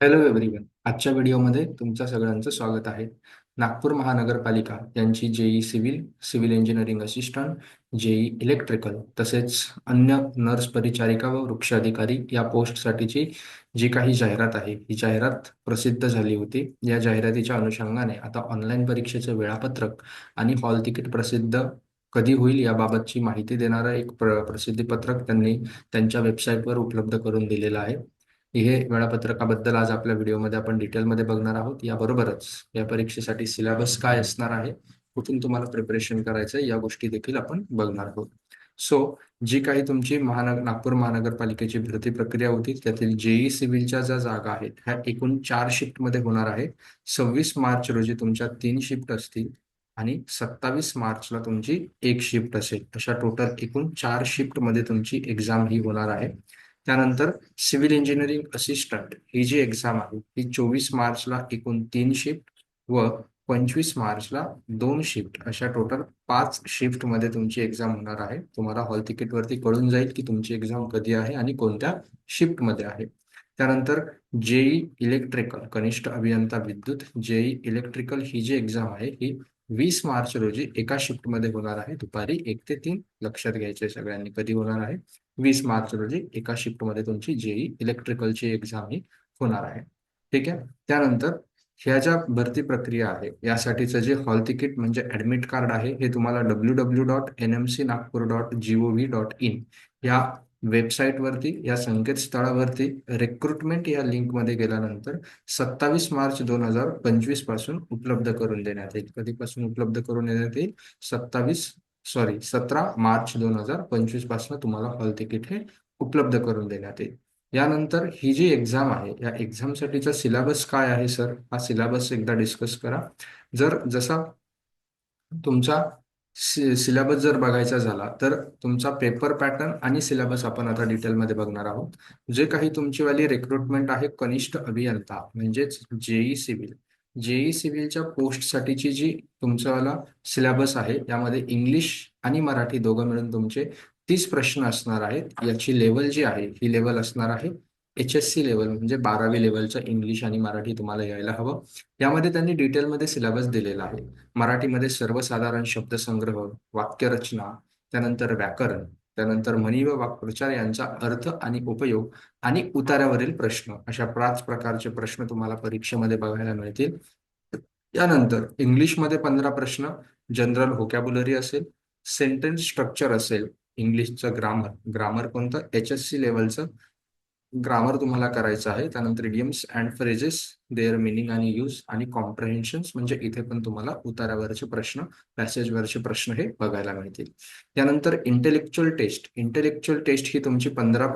Hello everyone आजच्या व्हिडिओमध्ये तुमचं सगळ्यांचं स्वागत आहे. नागपूर महानगरपालिका यांची JE civil civil engineering assistant JE electrical तसेच अन्य नर्स परिचारिका व वृक्ष अधिकारी या पोस्टसाठीची जी काही जाहिरात आहे ही जाहिरात प्रसिद्ध झाली होती. या जाहिरातीच्या अनुषंगाने आता ऑनलाईन परीक्षेचं वेळापत्रक आणि हॉल तिकीट प्रसिद्ध कधी होईल याबाबतची माहिती देणारं एक प्र प्रसिद्धीपत्रक त्यांनी त्यांच्या वेबसाईटवर उपलब्ध करून दिलेलं आहे. हे वेळापत्रकाबद्दल आज आपल्या व्हिडिओमध्ये आपण डिटेलमध्ये बघणार आहोत. याबरोबरच या परीक्षेसाठी सिलेबस काय असणार आहे कुठून तुम्हाला प्रिपरेशन करायचं या गोष्टी देखील आपण बघणार आहोत. सो जी काही तुमची महानगर नागपूर महानगरपालिकेची भरती प्रक्रिया होती त्यातील जेई सिव्हिलच्या ज्या जागा आहेत ह्या एकूण चार शिफ्टमध्ये होणार आहे सव्वीस मार्च रोजी तुमच्या तीन शिफ्ट असतील आणि सत्तावीस मार्चला तुमची एक शिफ्ट असेल. अशा टोटल एकूण चार शिफ्टमध्ये तुमची एक्झाम ही होणार आहे. त्यानंतर सिव्हिल इंजिनिअरिंग असिस्टंट ही जी एक्झाम आहे ही चोवीस मार्चला एकूण तीन शिफ्ट व पंचवीस मार्चला दोन शिफ्ट अशा टोटल पाच शिफ्टमध्ये तुमची एक्झाम होणार आहे. तुम्हाला हॉल तिकीटवरती कळून जाईल की तुमची एक्झाम कधी आहे आणि कोणत्या शिफ्टमध्ये आहे. त्यानंतर जेई इलेक्ट्रिकल कनिष्ठ अभियंता विद्युत जेई इलेक्ट्रिकल ही जी एक्झाम आहे ही वीस मार्च रोजी एका शिफ्टमध्ये होणार आहे. दुपारी एक ते तीन लक्षात घ्यायचे सगळ्यांनी कधी होणार आहे? वीस मार्च रोजी एका शिफ्टमध्ये तुमची जेई इलेक्ट्रिकलची एक्झाम ही होणार आहे. ठीक आहे? त्यानंतर ह्या ज्या भरती प्रक्रिया आहे यासाठीचं जे हॉल तिकीट म्हणजे ऍडमिट कार्ड आहे हे तुम्हाला W W dot N M C Nagpur dot gov dot in या वेबसाईटवरती या संकेतस्थळावरती रिक्रुटमेंट या लिंकमध्ये गेल्यानंतर सत्तावीस मार्च दोन हजार पंचवीसपासून उपलब्ध करून देण्यात येईल. कधीपासून उपलब्ध करून देण्यात येईल? सत्तावीस सॉरी सतरा मार्च दोन हजार पंचवीसपासून तुम्हाला हॉल तिकीट हे उपलब्ध करून देण्यात येईल. यानंतर ही जी एक्झाम आहे या एक्झामसाठीचा सिलेबस काय आहे सर? हा सिलेबस एकदा डिस्कस करा. जर जसा तुमचा सिलेबस जर बघायचा झाला तर तुमचा पेपर पॅटर्न आणि सिलेबस आपण आता डिटेलमध्ये बघणार आहोत. जे काही तुमची वाली रिक्रुटमेंट आहे कनिष्ठ अभियंता म्हणजेच जेई सिव्हिल जेई सिव्हिलच्या पोस्टसाठीची जी तुमचावाला सिलेबस आहे त्यामध्ये इंग्लिश आणि मराठी दोघं मिळून तुमचे तीस प्रश्न असणार आहेत. याची लेवल जी आहे ही लेवल असणार आहे. एच एस सी लेवल म्हणजे बारावी लेवलचं इंग्लिश आणि मराठी तुम्हाला यायला हवं. यामध्ये त्यांनी डिटेलमध्ये सिलेबस दिलेला आहे. मराठीमध्ये सर्वसाधारण शब्दसंग्रह वाक्यरचना त्यानंतर व्याकरण त्यानंतर म्हणी व वाक्प्रचार यांचा अर्थ आणि उपयोग आणि उतार्यावरील प्रश्न अशा पाच प्रकारचे प्रश्न तुम्हाला परीक्षेमध्ये बघायला मिळतील. त्यानंतर इंग्लिशमध्ये पंधरा प्रश्न जनरल होकॅब्युलरी असेल सेंटेन्स स्ट्रक्चर असेल इंग्लिशचं ग्रामर ग्रामर कोणतं? एच एस सी लेवलचं ग्रामर तुम्हाला करायचं आहे त्यानंतर idioms and phrases their meaning आणि यूज आणि कॉम्प्रहेन्शन्स म्हणजे इथे पण तुम्हाला उतारावरचे प्रश्न पॅसेजवरचे प्रश्न हे बघायला मिळतील. त्यानंतर इंटेलेक्च्युअल टेस्ट इंटेलेक्च्युअल टेस्ट ही तुमची पंधरा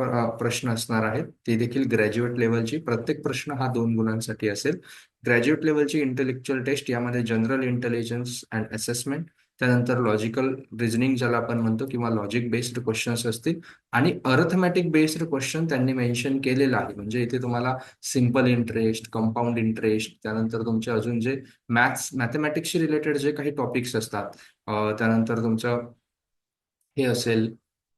प्रश्न असणार आहेत. ती देखील ग्रॅज्युएट लेवलची प्रत्येक प्रश्न हा दोन गुणांसाठी असेल. ग्रॅज्युएट लेवलची इंटेलेक्च्युअल टेस्ट यामध्ये जनरल इंटेलिजन्स अँड असेसमेंट त्यानंतर लॉजिकल रिझनिंग ज्याला आपण म्हणतो किंवा लॉजिक बेस्ड क्वेश्चन्स असतील. आणि अर्थमॅटिक बेस्ड क्वेश्चन त्यांनी मेन्शन केलेलं आहे. म्हणजे इथे तुम्हाला सिंपल इंटरेस्ट कंपाऊंड इंटरेस्ट त्यानंतर तुमचे अजून जे मॅथ्स मॅथमॅटिक्सशी रिलेटेड जे काही टॉपिक्स असतात त्यानंतर तुमचं हे असेल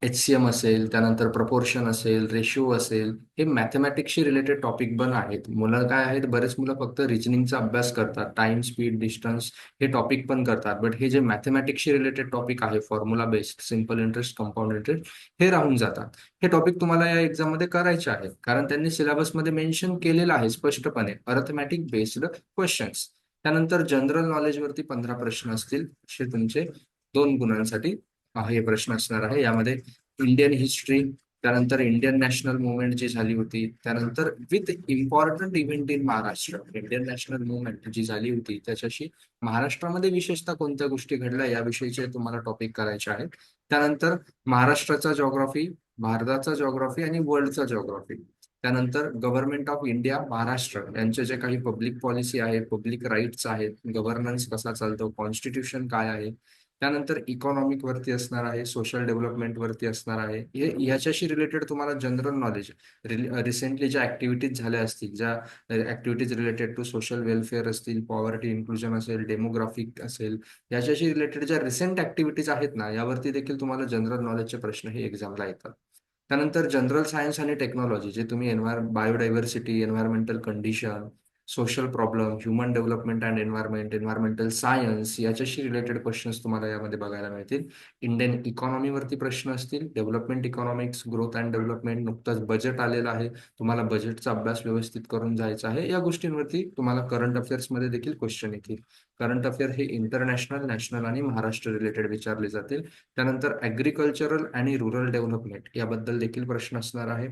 एच सी एम असेल त्यानंतर प्रपोर्शन असेल रेशिओ असेल हे मॅथमॅटिक्सशी रिलेटेड टॉपिक पण आहेत. मुलं काय आहेत? बरेच मुलं फक्त रिजनिंगचा अभ्यास करतात. टाइम स्पीड डिस्टन्स हे टॉपिक पण करतात. बट हे जे मॅथमॅटिक्सशी रिलेटेड टॉपिक आहे formula based simple interest compound interest हे राहून जातात. हे टॉपिक तुम्हाला या एक्झाममध्ये करायचे आहेत. कारण त्यांनी सिलेबसमध्ये मेन्शन केलेलं आहे स्पष्टपणे. अर्थमॅटिक बेस्ड क्वेश्चन्स त्यानंतर जनरल नॉलेजवरती पंधरा प्रश्न असतील. असे तुमचे दोन गुणांसाठी हे प्रश्न असणार आहे. यामध्ये इंडियन हिस्ट्री त्यानंतर इंडियन नॅशनल मुवमेंट जी झाली होती त्यानंतर with important event in Maharashtra Indian national movement जी झाली होती त्याच्याशी महाराष्ट्रामध्ये विशेषतः कोणत्या गोष्टी घडल्या याविषयीचे तुम्हाला टॉपिक करायचे आहेत. त्यानंतर महाराष्ट्राचा जॉग्राफी भारताचा जॉग्राफी आणि वर्ल्डचा जॉग्राफी त्यानंतर गव्हर्नमेंट ऑफ इंडिया महाराष्ट्र यांचे जे काही पब्लिक पॉलिसी आहे पब्लिक राईट्स आहेत गव्हर्नन्स कसा चालतो कॉन्स्टिट्यूशन काय आहे त्यानंतर इकॉनॉमिक वरती असणार आहे सोशल डेव्हलपमेंट वरती असणार आहे. हे ह्याच्याशी रिलेटेड तुम्हाला जनरल नॉलेज रिसेंटली ज्या ऍक्टिव्हिटीज झाल्या असतील ज्या activities related to social welfare असतील पॉवर्टी इन्क्लुजन असेल डेमोग्राफिक असेल याच्याशी रिलेटेड ज्या रिसेंट ऍक्टिव्हिटीज आहेत ना यावरती देखील तुम्हाला जनरल नॉलेजचे प्रश्न हे एक्झामला येतात. त्यानंतर जनरल सायन्स आणि टेक्नॉलॉजी जे तुम्ही environ biodiversity environmental condition social problem human development and environment environmental science याच्याशी रिलेटेड क्वेश्चन्स तुम्हाला यामध्ये बघायला मिळतील. इंडियन इकॉनॉमीवरती प्रश्न असतील. Development economics growth and development नुकतंच बजेट आलेलं आहे. तुम्हाला बजेटचा अभ्यास व्यवस्थित करून जायचा आहे. या गोष्टींवरती तुम्हाला करंट अफेअर्समध्ये देखील क्वेश्चन येतील. करंट अफेअर हे इंटरनॅशनल नॅशनल आणि महाराष्ट्र रिलेटेड विचारले जातील. त्यानंतर ऍग्रिकल्चरल आणि रुरल डेव्हलपमेंट याबद्दल देखील प्रश्न असणार आहे.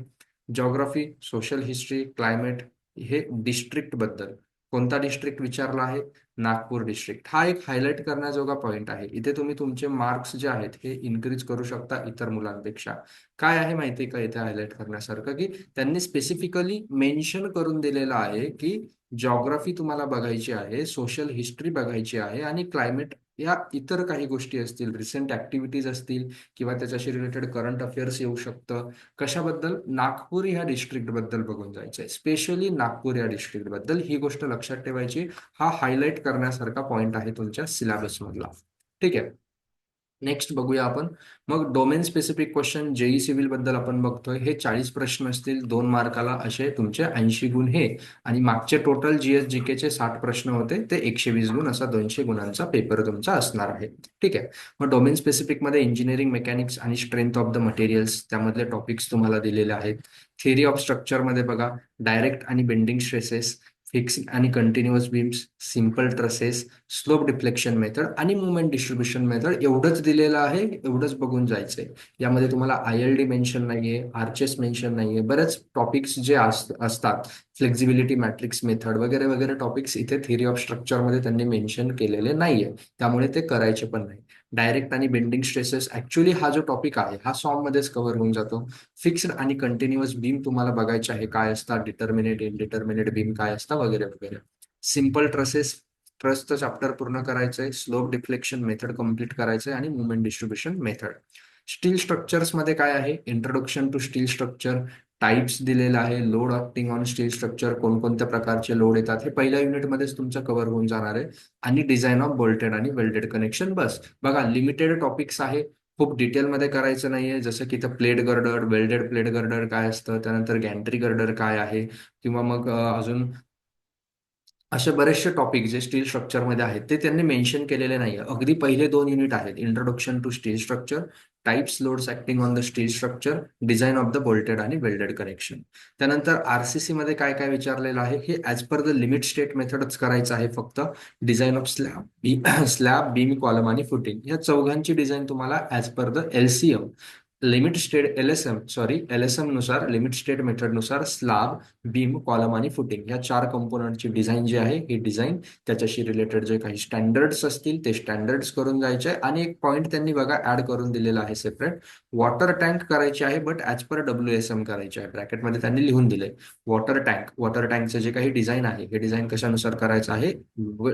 जॉग्राफी सोशल हिस्ट्री क्लायमेट हे डिस्ट्रिक्टबद्दल. कोणता डिस्ट्रिक्ट विचारला आहे? नागपूर डिस्ट्रिक्ट हा एक हायलाइट करण्याजोगा पॉईंट आहे. इथे तुम्ही तुमचे मार्क्स जे आहेत हे इन्क्रीज करू शकता इतर मुलांपेक्षा. काय आहे माहिती का इथे हायलाइट करण्यासारखं? की त्यांनी स्पेसिफिकली मेन्शन करून दिलेलं आहे की जॉग्राफी तुम्हाला बघायची आहे सोशल हिस्ट्री बघायची आहे आणि क्लायमेट या इतर काही गोष्टी असतील रिसेंट ऍक्टिव्हिटीज असतील किंवा त्याच्याशी रिलेटेड करंट अफेअर्स येऊ शकतं. कशाबद्दल? नागपूर ह्या डिस्ट्रिक्टबद्दल बघून जायचंय. स्पेशली नागपूर या डिस्ट्रिक्टबद्दल ही गोष्ट लक्षात ठेवायची. हा हायलाइट करण्यासारखा पॉईंट आहे तुमच्या सिलेबसमधला ठीक आहे? नेक्स्ट बघूया आपण. मग डोमेन स्पेसिफिक क्वेश्चन जेई सिव्हिलबद्दल आपण बघतोय. हे चाळीस प्रश्न असतील. दोन मार्काला असे तुमचे ऐंशी गुण हे. आणि मागचे टोटल जीएस जी चे साठ प्रश्न होते. ते एकशे वीस गुण असा दोनशे गुणांचा पेपर तुमचा असणार आहे. ठीक आहे? मग डोमेन स्पेसिफिकमध्ये इंजिनिअरिंग मेकॅनिक्स आणि स्ट्रेंथ ऑफ द मटेरियल्स त्यामधले टॉपिक्स तुम्हाला दिलेले आहेत. थिअरी ऑफ स्ट्रक्चरमध्ये बघा. डायरेक्ट आणि बेंडिंग स्ट्रेसेस फिक्स आणि continuous beams simple trusses slope deflection method आणि मुवमेंट डिस्ट्रीब्युशन मेथड एवढंच दिलेलं आहे एवढंच बघून जायचंय. यामध्ये तुम्हाला आय एल डी मेन्शन नाहीये आरचेस मेन्शन नाहीये बरेच टॉपिक्स जे असतात. फ्लेक्झिबिलिटी मॅट्रिक्स मेथड वगैरे वगैरे टॉपिक्स इथे थिअरी ऑफ स्ट्रक्चरमध्ये त्यांनी मेन्शन केलेले नाहीये. त्यामुळे ते करायचे पण नाही. डायरेक्ट आणि बेंडिंग स्ट्रेसेस ऍक्च्युली हा जो टॉपिक आहे हा सॉन्ग मध्येच कव्हर होऊन जातो. फिक्स्ड आणि कंटिन्युअस बीम तुम्हाला बघायचे आहे काय असतात डिटर्मिनेट इनडिटर्मिनेट बीम काय असतात वगैरे वगैरे. सिंपल ट्रसेस ट्रसचं चॅप्टर पूर्ण करायचंय स्लोप डिफ्लेक्शन मेथड कंप्लीट करायचंय आणि मुवमेंट डिस्ट्रीब्युशन मेथड स्टील स्ट्रक्चर्समध्ये काय आहे? Introduction to steel structure types दिलेला आहे. Load acting on steel structure कोणकोणत्या प्रकारचे लोड येतात हे पहिल्या युनिटमध्येच तुमचं कव्हर होऊन जाणार आहे. आणि डिझाईन ऑफ बोल्टेड आणि वेल्डेड कनेक्शन बस. बघा लिमिटेड टॉपिक्स आहे. खूप डिटेलमध्ये करायचं नाहीये. जसं की इथं plate girder welded plate girder काय असतं? त्यानंतर गॅन्ट्री गर्डर काय आहे? किंवा मग अजून असे बरेचसे टॉपिक जे स्टील स्ट्रक्चरमध्ये आहेत ते त्यांनी मेन्शन केलेले नाही अगदी पहिले दोन युनिट आहेत. Introduction to steel structure types loads acting on the steel structure design of the bolted आणि वेल्डेड कनेक्शन त्यानंतर आरसीसी मध्ये काय काय विचारलेलं आहे? हे as per the limit state मेथडच करायचं आहे फक्त. Design of slab slab beam column आणि फुटिंग या चौघांची डिझाईन तुम्हाला as per the LCM limit state L S M sorry L एसनुसार limit state मेथडनुसार स्लाब बीम कॉलम आणि फुटिंग या चार कंपोनंटची डिझाईन जी आहे ही डिझाईन त्याच्याशी रिलेटेड जे काही स्टँडर्ड्स असतील ते स्टँडर्ड्स करून जायचे आणि एक पॉईंट त्यांनी बघा ऍड करून दिलेला आहे सेपरेट वॉटर टँक करायची आहे but as per W S M करायचे आहे. ब्रॅकेटमध्ये त्यांनी लिहून दिले वॉटर टँक वॉटर टँकचं जे काही डिझाईन आहे हे डिझाईन कशानुसार करायचं आहे?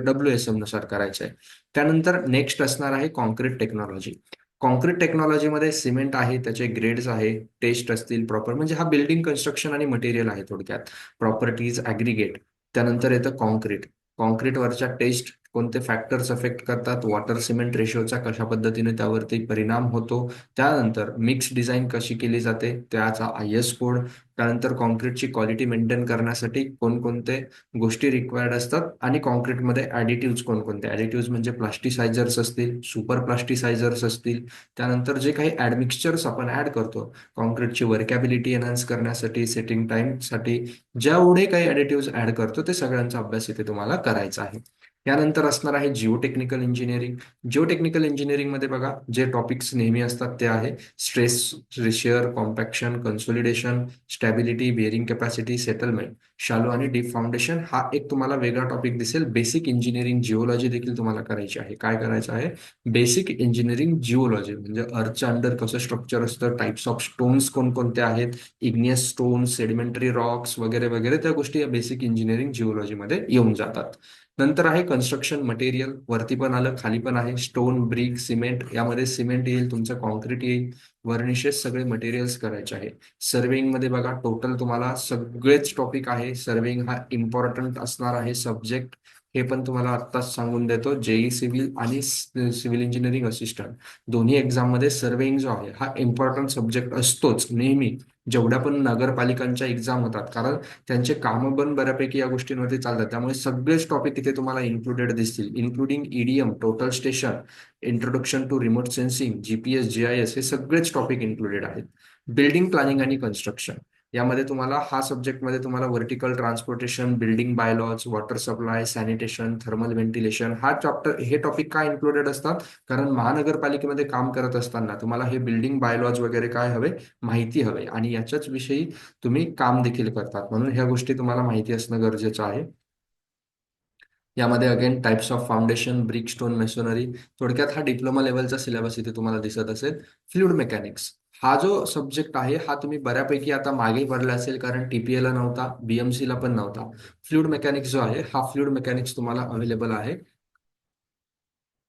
डब्ल्यू एस एमनुसार करायचं आहे. त्यानंतर नेक्स्ट असणार आहे कॉन्क्रीट टेक्नॉलॉजी कॉन्क्रीट टेक्नॉलॉजीमध्ये सिमेंट आहे त्याचे ग्रेड्स आहे टेस्ट असतील प्रॉपर म्हणजे हा बिल्डिंग कन्स्ट्रक्शन आणि मटेरियल आहे थोडक्यात. प्रॉपर्टीज ॲग्रिगेट त्यानंतर येतं कॉन्क्रीट कॉन्क्रीटवरच्या टेस्ट कोणते फॅक्टर्स अफेक्ट करतात वॉटर सिमेंट रेशोचा कशा पद्धतीने त्यावरती परिणाम होतो त्यानंतर मिक्स डिझाईन कशी केली जाते त्याचा आय एस कोड त्यानंतर कॉन्क्रीटची क्वालिटी मेंटेन करण्यासाठी कोणकोणते गोष्टी रिक्वायर्ड असतात आणि कॉन्क्रीटमध्ये ऍडिटिव्ह कोणकोणते? ॲडिटिव्ज म्हणजे प्लास्टिसायझर्स असतील सुपर प्लास्टिसायझर्स असतील त्यानंतर जे काही ऍडमिक्सचर्स आपण ऍड करतो कॉन्क्रीटची वर्कॅबिलिटी एनहान्स करण्यासाठी सेटिंग टाईमसाठी जेवढे काही ऍडिटिव्ह ऍड करतो ते सगळ्यांचा अभ्यास इथे तुम्हाला करायचा आहे. यानंतर असणार आहे जिओ टेक्निकल इंजिनिअरिंग जिओ टेक्निकलमध्ये बघा जे टॉपिक्स नेहमी असतात ते आहे stress रिशियर compaction consolidation stability bearing capacity settlement shallow आणि डीप फाउंडेशन हा एक तुम्हाला वेगळा टॉपिक दिसेल. बेसिक इंजिनिअरिंग जिओलॉजी देखील तुम्हाला करायची आहे. काय करायचं आहे? बेसिक इंजिनिअरिंग जिओलॉजी म्हणजे अर्थच्या अंडर कसं स्ट्रक्चर असतं टाइप्स ऑफ स्टोन्स कोणकोणते आहेत इग्नियस स्टोन्स सेडिमेंटरी रॉक्स वगैरे वगैरे त्या गोष्टी या बेसिक इंजिनिअरिंग जिओलॉजीमध्ये येऊन जातात. नंतर आहे कन्स्ट्रक्शन मटेरियल वरती पण आलं खाली पण आहे. स्टोन ब्रिक सिमेंट यामध्ये सिमेंट येईल तुमचं कॉन्क्रीट येईल. वर्निशेस सगळे मटेरियल्स करायचे आहे. सर्वेइंगमध्ये बघा टोटल तुम्हाला सगळेच टॉपिक आहे. सर्वेइंग हा इम्पॉर्टंट असणार आहे सब्जेक्ट हे पण तुम्हाला आत्ताच सांगून देतो. जेई सिव्हिल आणि सिव्हिल इंजिनिअरिंग असिस्टंट. दोन्ही एक्झाममध्ये सर्वेइंग जो आहे हा इम्पॉर्टंट सब्जेक्ट असतोच नेहमी. जेवढ्या पण नगरपालिकांच्या एक्झाम होतात कारण त्यांचे कामं पण बऱ्यापैकी या गोष्टींवरती चालतात. त्यामुळे सगळेच टॉपिक तिथे तुम्हाला इन्क्लुडेड दिसतील including EDM total station introduction to remote sensing GPS GIS हे सगळेच टॉपिक इन्क्लुडेड आहेत. बिल्डिंग प्लॅनिंग आणि कन्स्ट्रक्शन यामध्ये तुम्हाला हा सब्जेक्टमध्ये तुम्हाला vertical transportation building bylaws water supply sanitation thermal ventilation हा चॅप्टर हे टॉपिक काय इन्क्लुडेड असतात? कारण महानगरपालिकेमध्ये काम करत असताना तुम्हाला हे बिल्डिंग बायलॉज वगैरे काय हवे? माहिती हवे. आणि याच्याच विषयी तुम्ही काम देखील करतात. म्हणून ह्या गोष्टी तुम्हाला माहिती असणं गरजेचं आहे. यामध्ये again types of foundation brick stone masonry थोडक्यात हा डिप्लोमा लेवलचा सिलेबस इथे तुम्हाला दिसत असेल. फ्लुइड मेकॅनिक्स हा जो सब्जेक्ट आहे हा तुम्ही बऱ्यापैकी आता मागे पडला असेल कारण टीपीए ला नव्हता बीएमसी ला पण नव्हता. फ्लुइड मेकॅनिक्स जो आहे हा फ्लुइड मेकॅनिक्स तुम्हाला अवेलेबल आहे.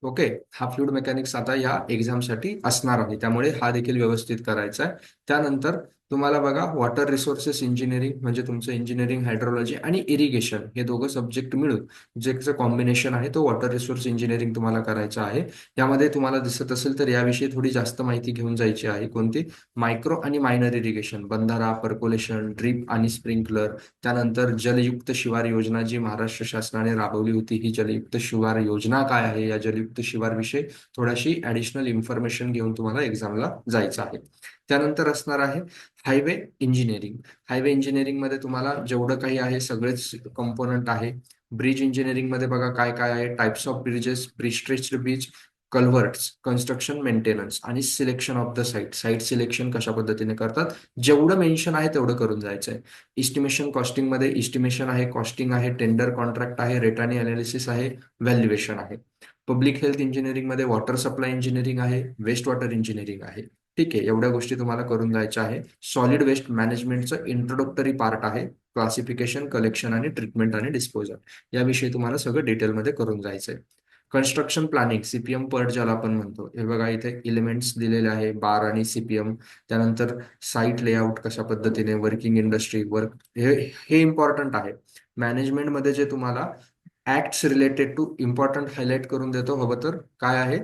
ओके हा फ्लुइड मेकॅनिक्स आता या एक्झामसाठी असणार आहे. त्यामुळे हा देखील व्यवस्थित करायचा आहे. त्यानंतर तुम्हाला बघा वॉटर रिसोर्सेस इंजिनिअरिंग म्हणजे तुमचं इंजिनिअरिंग हायड्रोलॉजी आणि इरिगेशन हे दोघं सब्जेक्ट मिळून जे कॉम्बिनेशन आहे तो वॉटर रिसोर्स इंजिनिअरिंग तुम्हाला करायचं आहे. यामध्ये तुम्हाला दिसत असेल तर याविषयी थोडी जास्त माहिती घेऊन जायची आहे कोणती? मायक्रो आणि मायनर इरिगेशन बंधारा पर्कोलेशन ड्रीप आणि स्प्रिंकलर त्यानंतर जलयुक्त शिवार योजना जी महाराष्ट्र शासनाने राबवली होती ही जलयुक्त शिवार योजना काय आहे? या जलयुक्त शिवार विषयी थोडीशी ऍडिशनल इन्फॉर्मेशन घेऊन तुम्हाला एक्झामला जायचं आहे. त्यानंतर असणार आहे हायवे इंजिनिअरिंग. हायवे इंजिनिअरिंगमध्ये तुम्हाला जेवढं काही आहे सगळेच कंपोनंट आहे. ब्रिज इंजिनिअरिंगमध्ये बघा काय काय आहे. Types of bridges bridge bridge culverts construction maintenance आणि selection of the site site selection कशा पद्धतीने करतात? जेवढं मेन्शन आहे तेवढं करून जायचं आहे इस्टिमेशन कॉस्टिंगमध्ये इस्टिमेशन आहे कॉस्टिंग आहे टेंडर कॉन्ट्रॅक्ट आहे रेटानी अनालिसिस आहे व्हॅल्युएशन आहे. पब्लिक हेल्थ इंजिनिअरिंगमध्ये वॉटर सप्लाय इंजिनिअरिंग आहे वेस्ट वॉटर इंजिनिअरिंग आहे. ठीक आहे एवढ्या गोष्टी तुम्हाला करून जायच्या आहे सॉलिड वेस्ट मॅनेजमेंटचं इंट्रोडक्टरी पार्ट आहे. क्लासिफिकेशन कलेक्शन आणि ट्रीटमेंट आणि डिस्पोजल याविषयी तुम्हाला सगळं डिटेलमध्ये करून जायचंय. कन्स्ट्रक्शन प्लॅनिंग सीपीएम पर्ट ज्याला आपण म्हणतो. हे बघा इथे एलिमेंट्स दिलेले आहे. बार आणि सीपीएम त्यानंतर साईट लेआउट कशा पद्धतीने वर्किंग इंडस्ट्री वर्क हे हे इम्पॉर्टंट आहे. मॅनेजमेंटमध्ये जे तुम्हाला acts related to important highlight करून देतो हवं तर काय आहे?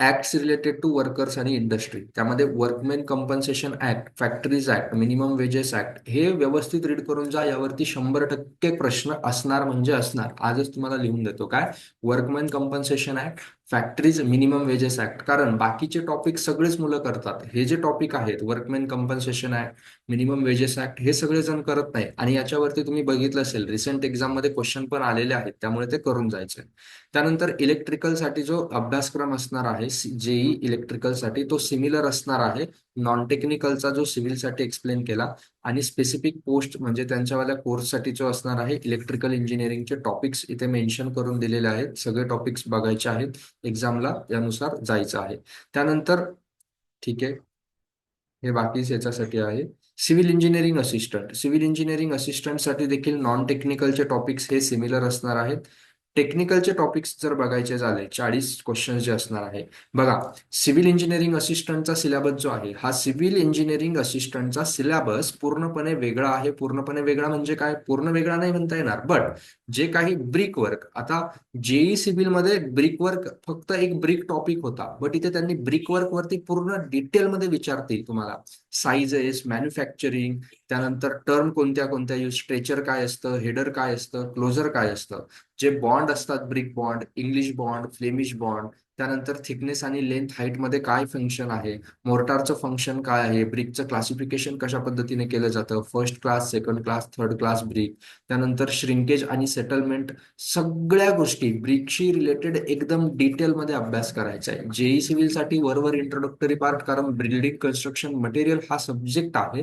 ऍक्ट्स रिलेटेड टू वर्कर्स आणि इंडस्ट्री. त्यामध्ये workmen compensation act factories act minimum wages act हे व्यवस्थित रीड करून जा यावरती शंभर टक्के प्रश्न असणार म्हणजे असणार. आजच तुम्हाला लिहून देतो काय? Workmen compensation act factories minimum wages act कारण बाकीचे टॉपिक सगळेच मुलं करतात. हे जे टॉपिक आहेत workman compensation act minimum wages act हे सगळे जण करत नाही आणि याच्यावरती तुम्ही बघितलं असेल रिसेंट एक्झाममध्ये क्वेश्चन पण आलेले आहेत त्यामुळे ते करून जायचे त्यानंतर इलेक्ट्रिकलसाठी जो अभ्यासक्रम असणार आहे जेई इलेक्ट्रिकलसाठी तो सिमिलर असणार आहे. नॉन टेक्निकलचा जो सिव्हिलसाठी एक्सप्लेन केला आणि स्पेसिफिक पोस्ट म्हणजे त्यांच्यावाल्या कोर्ससाठी जो असणार आहे इलेक्ट्रिकल इंजिनिअरिंगचे टॉपिक्स इथे मेन्शन करून दिलेले आहेत. सगळे टॉपिक्स बघायचे आहेत. एक्झामला यानुसार जायचं आहे. त्यानंतर ठीक आहे. हे बाकीच याच्यासाठी आहे. Civil engineering assistant civil engineering असिस्टंटसाठी देखील नॉन टेक्निकलचे टॉपिक्स हे सिमिलर असणार आहेत. टेक्निकलचे टॉपिक्स जर बघायचे झाले चाळीस क्वेश्चन जे असणार आहे. बघा सिव्हिल इंजिनिअरिंग असिस्टंटचा सिलेबस जो आहे हा सिव्हिल इंजिनिअरिंग असिस्टंटचा सिलेबस पूर्णपणे वेगळा आहे. पूर्णपणे वेगळा म्हणजे काय? पूर्ण वेगळा नाही म्हणता येणार. बट जे काही ब्रिक वर्क आता जेई सिव्हिलमध्ये ब्रिक वर्क फक्त एक ब्रिक टॉपिक होता. बट इथे त्यांनी ब्रिक वर्क वरती पूर्ण डिटेलमध्ये विचारतील तुम्हाला. साईजेस मॅन्युफॅक्चरिंग त्यानंतर टर्म कोणत्या कोणत्या यूज स्ट्रेचर काय असतं हेडर काय असतं क्लोजर काय असतं. जे बॉन्ड असतात brick bond English bond Flemish bond त्यानंतर थिकनेस आणि लेंथ हाईटमध्ये काय फंक्शन आहे? मोर्टारचं फंक्शन काय आहे? ब्रिकचं क्लासिफिकेशन कशा पद्धतीने केलं जातं? First class second class third class brick त्यानंतर श्रिंकेज आणि सेटलमेंट सगळ्या गोष्टी ब्रिकशी रिलेटेड एकदम डिटेलमध्ये अभ्यास करायचा आहे. जेई सिव्हिलसाठी वरवर इंट्रोडक्टरी पार्ट कारण बिल्डिंग कन्स्ट्रक्शन मटेरियल हा सब्जेक्ट आहे.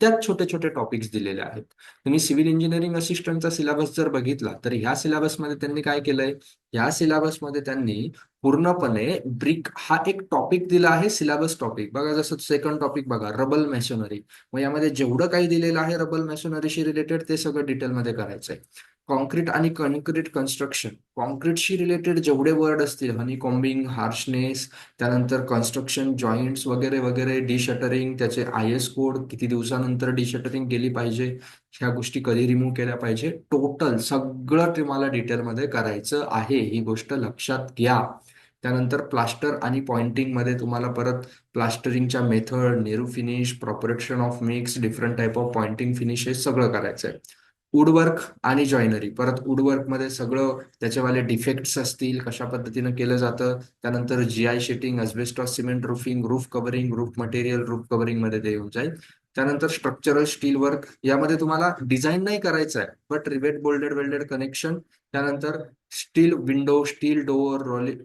त्यात छोटे छोटे टॉपिक्स दिलेले आहेत. तुम्ही सिव्हिल इंजिनिअरिंग असिस्टंटचा सिलेबस जर बघितला तर ह्या सिलेबसमध्ये त्यांनी काय केलंय? या सिलेबसमध्ये त्यांनी पूर्णपणे ब्रिक हा एक टॉपिक दिला आहे सिलेबस टॉपिक बघा जसं सेकंड टॉपिक बघा रबल मॅशनरी मग यामध्ये जेवढं काही दिलेलं आहे रबल मॅशनरीशी रिलेटेड ते सगळं डिटेलमध्ये करायचं आहे कॉन्क्रीट आणि कॉन्क्रीट कन्स्ट्रक्शन कॉन्क्रीटशी रिलेटेड जेवढे वर्ड असतील हनी कॉम्बिंग हार्शनेस त्यानंतर कन्स्ट्रक्शन जॉईंट्स वगैरे वगैरे डिशटरिंग त्याचे आय एस कोड किती दिवसानंतर डिशटरिंग केली पाहिजे ह्या गोष्टी कधी रिमूव्ह केल्या पाहिजे? टोटल सगळं तुम्हाला डिटेलमध्ये करायचं आहे ही गोष्ट लक्षात घ्या. त्यानंतर प्लास्टर आणि पॉइंटिंगमध्ये तुम्हाला परत प्लास्टरिंगच्या method नेरू finish preparation of mix different type of pointing finish हे सगळं करायचं आहे वुडवर्क आणि जॉईनरी परत वुडवर्कमध्ये सगळं त्याच्यावाले डिफेक्ट्स असतील कशा पद्धतीनं केलं जातं त्यानंतर G I sheeting asbestos cement roofing roof covering roof material roof कव्हरिंगमध्ये ते येऊन जाईल. त्यानंतर स्ट्रक्चरल स्टील वर्क यामध्ये तुम्हाला डिझाईन नाही करायचं आहे but rivet bolted welded connection त्यानंतर steel window steel door rolling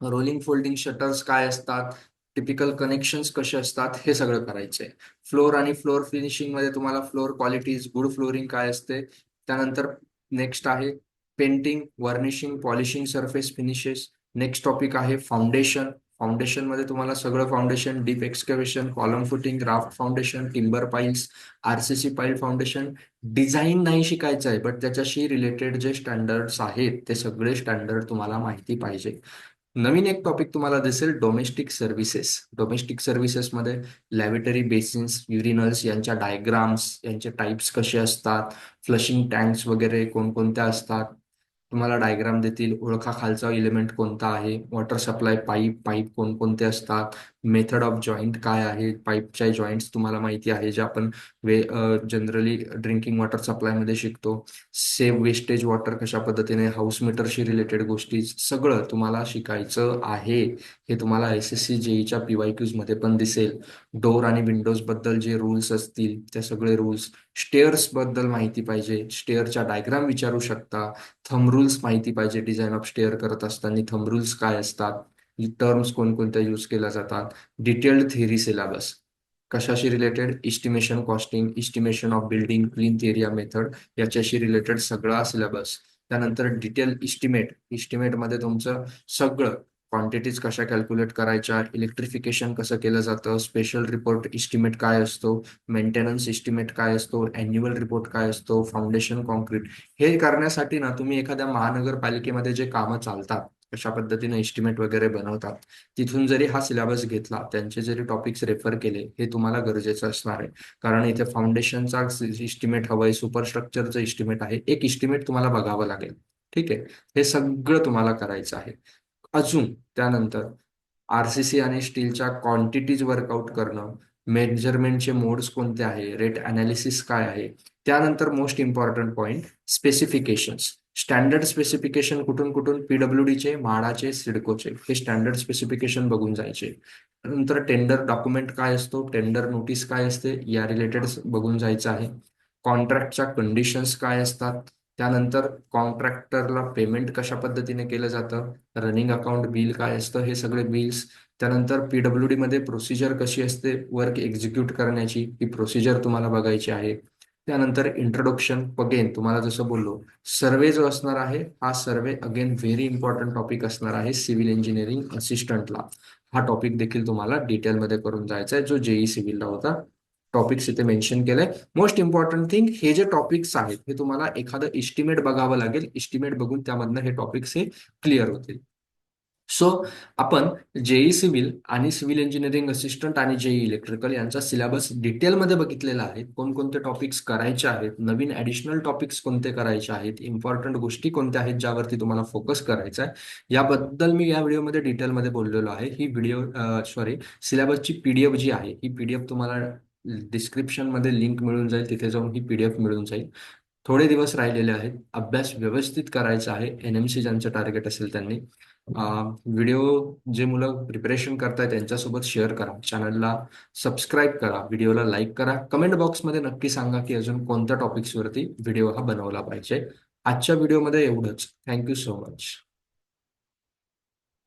rolling folding shutters काय असतात टिपिकल कनेक्शन्स कसे असतात हे सगळं करायचंय फ्लोर आणि फ्लोर फिनिशिंगमध्ये तुम्हाला फ्लोर क्वालिटीज गुड फ्लोरिंग काय असते त्यानंतर नेक्स्ट आहे painting varnishing polishing surface finishes next topic आहे फाउंडेशन फाउंडेशनमध्ये तुम्हाला सगळं foundation deep excavation column footing raft foundation timber piles RCC pile foundation design नाही शिकायचं आहे बट त्याच्याशी रिलेटेड जे स्टँडर्ड्स आहेत ते सगळे स्टँडर्ड तुम्हाला माहिती पाहिजे. नवीन एक टॉपिक तुम्हाला दिसेल डोमेस्टिक सर्व्हिसेस डोमेस्टिक सर्व्हिसेसमध्ये लॅबिटरी बेसिन्स युरिनल्स यांच्या डायग्राम्स यांचे टाईप्स कसे असतात फ्लशिंग टँक्स वगैरे कोणकोणत्या असतात तुम्हाला डायग्राम देतील ओळखा खालचा एलिमेंट कोणता आहे वॉटर सप्लाय पाईप पाईप कोणकोणते असतात मेथड ऑफ जॉईंट काय आहे पाईपच्या जॉईंट्स तुम्हाला माहिती आहे जे आपण वे जनरली ड्रिंकिंग वॉटर सप्लायमध्ये शिकतो. सेव्ह वेस्टेज वॉटर कशा पद्धतीने हाऊस मीटरशी रिलेटेड गोष्टी सगळं तुम्हाला शिकायचं आहे. हे तुम्हाला एस एस सी जेईच्या पीवाय क्यूजमध्ये पण दिसेल. डोर आणि विंडोजबद्दल जे रूल्स असतील ते सगळे रूल्स स्टेअर्सबद्दल माहिती पाहिजे. स्टेअरच्या डायग्राम विचारू शकता. थम रूल्स माहिती पाहिजे. डिझाईन ऑफ स्टेअर करत असताना थंब रूल्स काय असतात? टर्म्स कोणकोणत्या यूज केल्या जातात? Detailed theory syllabus. कशाशी related? Estimation costing estimation of building clean area method याच्याशी रिलेटेड सगळा सिलेबस. त्यानंतर डिटेल इस्टिमेट. इस्टिमेटमध्ये तुमचं सगळं क्वांटिटीज कशा कॅल्क्युलेट करायच्या? इलेक्ट्रिफिकेशन कसं केलं जातं? स्पेशल रिपोर्ट इस्टिमेट काय असतो? मेंटेनन्स इस्टिमेट काय असतो? अॅन्युअल रिपोर्ट काय असतो? फाउंडेशन कॉन्क्रीट हे करण्यासाठी ना तुम्ही एखाद्या महानगरपालिकेमध्ये जे कामं चालतात कशा पद्धतीने इस्टिमेट वगैरे बनवतात तिथून जरी हा सिलेबस घेतला त्यांचे जरी टॉपिक्स रेफर केले हे तुम्हाला गरजेचं असणार आहे. कारण इथे फाउंडेशनचा इस्टिमेट हवंय सुपरस्ट्रक्चरचं इस्टिमेट आहे एक इस्टिमेट तुम्हाला बघावं लागेल. ठीक आहे? हे सगळं तुम्हाला करायचं आहे. अजून त्यानंतर आरसीसी आणि स्टीलच्या क्वांटिटीज वर्कआउट करणं मेजरमेंटचे मोड्स कोणते आहे रेट अनालिसिस काय आहे त्यानंतर most important point specifications standard specification कुठून कुठून? पीडब्ल्यू डीचे म्हाडाचे सिडकोचे. हे स्टँडर्ड स्पेसिफिकेशन बघून जायचे. नंतर टेंडर डॉक्युमेंट काय असतो? टेंडर नोटीस काय असते? या रिलेटेड बघून जायचं आहे. कॉन्ट्रॅक्टच्या कंडिशन्स काय असतात? त्यानंतर कॉन्ट्रॅक्टरला पेमेंट कशा पद्धतीने केलं जातं रनिंग अकाउंट बिल काय असतं हे सगळे बिल्स त्यानंतर पीडब्ल्यू डी मध्ये प्रोसिजर कशी असते वर्क एक्झिक्यूट करण्याची ही प्रोसिजर तुम्हाला बघायची आहे. त्यानंतर इंट्रोडक्शन अगेन तुम्हाला जसं बोललो सर्वे जो असणार आहे हा survey again very important topic असणार आहे सिव्हिल इंजिनिअरिंग असिस्टंटला. हा टॉपिक देखील तुम्हाला डिटेलमध्ये करून जायचा आहे जो जेई सिव्हिलला होता टॉपिक्स इथे मेन्शन केलंय. मोस्ट इम्पॉर्टंट थिंग हे जे टॉपिक्स आहेत हे तुम्हाला एखादं इस्टिमेट बघावं लागेल. इस्टिमेट बघून त्यामधनं हे टॉपिक्स हे क्लिअर होतील. सो आपण जेई सिव्हिल आणि सिव्हिल इंजिनिअरिंग असिस्टंट आणि जेई इलेक्ट्रिकल यांचा सिलेबस डिटेलमध्ये बघितलेला आहे. कोणकोणते टॉपिक्स करायचे आहेत? नवीन ऍडिशनल टॉपिक्स कोणते करायचे आहेत? इम्पॉर्टंट गोष्टी कोणत्या आहेत? ज्यावरती तुम्हाला फोकस करायचा आहे. याबद्दल मी या व्हिडिओमध्ये डिटेलमध्ये बोललेलो आहे. ही व्हिडिओ सॉरी सिलेबसची पीडीएफ जी आहे ही पीडीएफ तुम्हाला डिस्क्रिप्शनमध्ये लिंक मिळून जाईल तिथे जाऊन ही पीडीएफ मिळून जाईल. थोडे दिवस राहिलेले आहेत. अभ्यास व्यवस्थित करायचा आहे. एन एम सी ज्यांचं टार्गेट असेल त्यांनी. व्हिडिओ जे मुलं प्रिपरेशन करतायत त्यांच्यासोबत शेअर करा. चॅनलला सबस्क्राईब करा. व्हिडिओला लाईक करा. कमेंट बॉक्समध्ये नक्की सांगा की अजून कोणत्या टॉपिक्सवरती व्हिडिओ हा बनवला पाहिजे. आजच्या व्हिडिओमध्ये एवढंच. Thank you so much